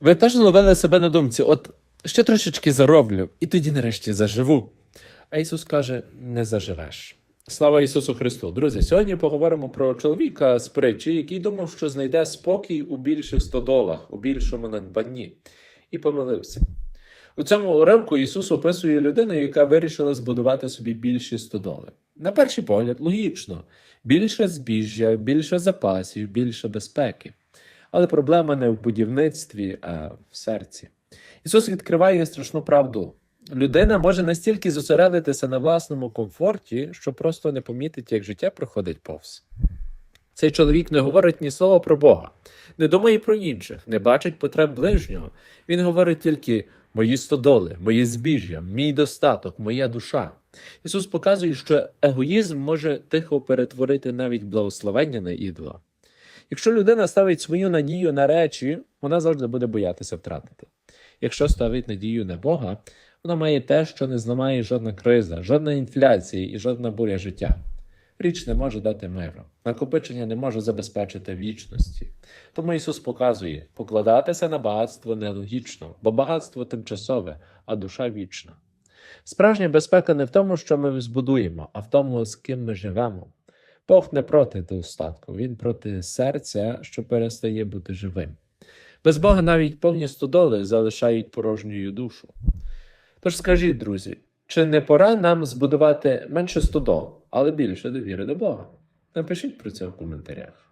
Ви теж ловили себе на думці, от ще трошечки зароблю, і тоді нарешті заживу. А Ісус каже: не заживеш. Слава Ісусу Христу! Друзі, сьогодні поговоримо про чоловіка з притчі, який думав, що знайде спокій у більших стодолах, у більшому надбанні, і помилився. У цьому уривку Ісус описує людину, яка вирішила збудувати собі більші стодоли. На перший погляд, логічно: більше збіжжя, більше запасів, більше безпеки. Але проблема не в будівництві, а в серці. Ісус відкриває страшну правду. Людина може настільки зосередитися на власному комфорті, що просто не помітить, як життя проходить повз. Цей чоловік не говорить ні слова про Бога, не думає про інших, не бачить потреб ближнього. Він говорить тільки мої стодоли, моє збіжжя, мій достаток, моя душа. Ісус показує, що егоїзм може тихо перетворити навіть благословення на ідола. Якщо людина ставить свою надію на речі, вона завжди буде боятися втратити. Якщо ставить надію на Бога, вона має те, що не зламає жодна криза, жодна інфляція і жодна буря життя. Річ не може дати миру, накопичення не може забезпечити вічності. Тому Ісус показує, покладатися на багатство нелогічно, бо багатство тимчасове, а душа вічна. Справжня безпека не в тому, що ми збудуємо, а в тому, з ким ми живемо. Бог не проти достатку, Він проти серця, що перестає бути живим. Без Бога навіть повні стодоли залишають порожньою душу. Тож скажіть, друзі, чи не пора нам збудувати менше стодол, але більше довіри до Бога? Напишіть про це в коментарях.